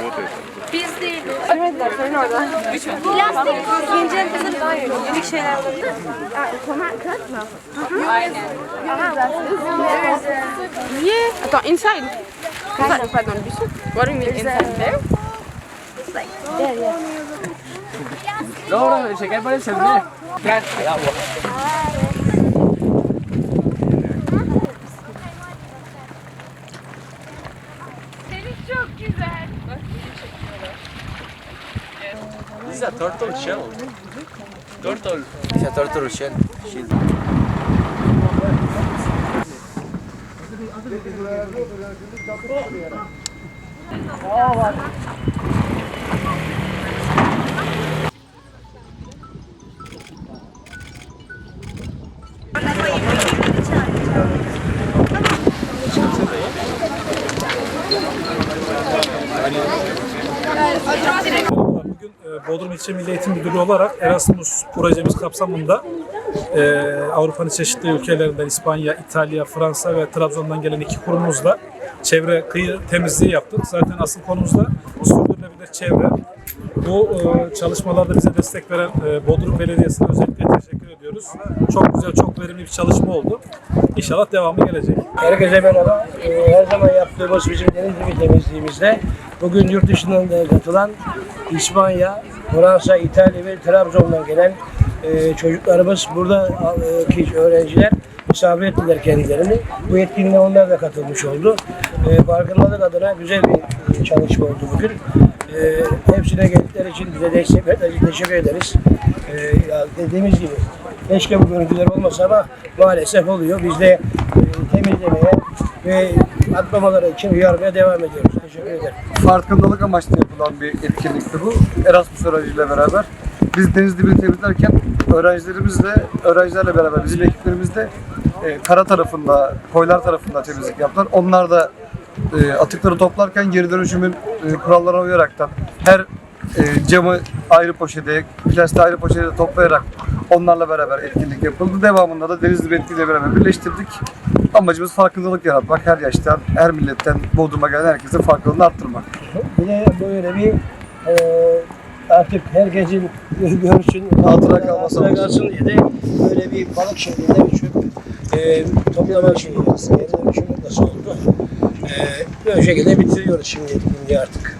работает. Söylemediler, söylemediler. Plastik Yeah. Inside. What do you mean inside there? Yeah. No, no, por el sendero. Gracias. This is a turtle shell. Turtle. It's a turtle shell. Shield. Merhabalar. Bodrum İlçe Milli Eğitim Müdürü olarak Erasmus projemiz kapsamında e, Avrupa'nın çeşitli ülkelerinden İspanya, İtalya, Fransa ve Trabzon'dan gelen iki kurumumuzla çevre kıyı temizliği yaptık. Zaten asıl konumuz da sürdürülebilir çevre. Bu e, çalışmalarda bize destek veren e, Bodrum Belediyesi'ne özellikle teşekkür ediyoruz. Çok güzel, çok verimli bir çalışma oldu. İnşallah devamı gelecek. Herkese merhaba. Ee, her zaman yaptığımız bizim deniz dibi temizliğimizde bugün yurt dışından da katılan İspanya, Fransa, İtalya ve Trabzon'dan gelen e, çocuklarımız burada e, öğrenciler misafir ettiler kendilerini. Bu etkinliğe onlar da katılmış oldu. E, farkındalık adına güzel bir e, çalışma oldu bugün. E, hepsine geldikleri için bize destek verdiler. Teşekkür ederiz. E, dediğimiz gibi keşke bu görüntüler olmasa ama maalesef oluyor. Biz de e, temizlemeye ve atlamaları için uyarmaya devam ediyoruz. Teşekkür ederim. farkındalık amaçlı yapılan bir etkinlikti bu. Erasmus öğrenciyle beraber. Biz deniz dibini temizlerken öğrencilerimizle, öğrencilerle beraber bizim ekiplerimiz e, kara tarafında, koylar tarafında temizlik yaptılar. Onlar da e, atıkları toplarken geri dönüşümün e, kurallarına uyaraktan her e, camı ayrı poşete, plastiği ayrı poşete toplayarak onlarla beraber etkinlik yapıldı. Devamında da deniz dibi etkinliğiyle beraber birleştirdik. Amacımız farkındalık yaratmak. Her yaştan, her milletten Bodrum'a gelen herkesin farkındalığını arttırmak. Bir de böyle bir e, artık herkesin görsün, Hatıra kalması hatıra kalsın diye de böyle bir balık şeklinde bir çöp e, toplama şeyi, geri dönüşüm nasıl oldu. E, böyle şekilde bitiriyoruz şimdi etkinliği artık.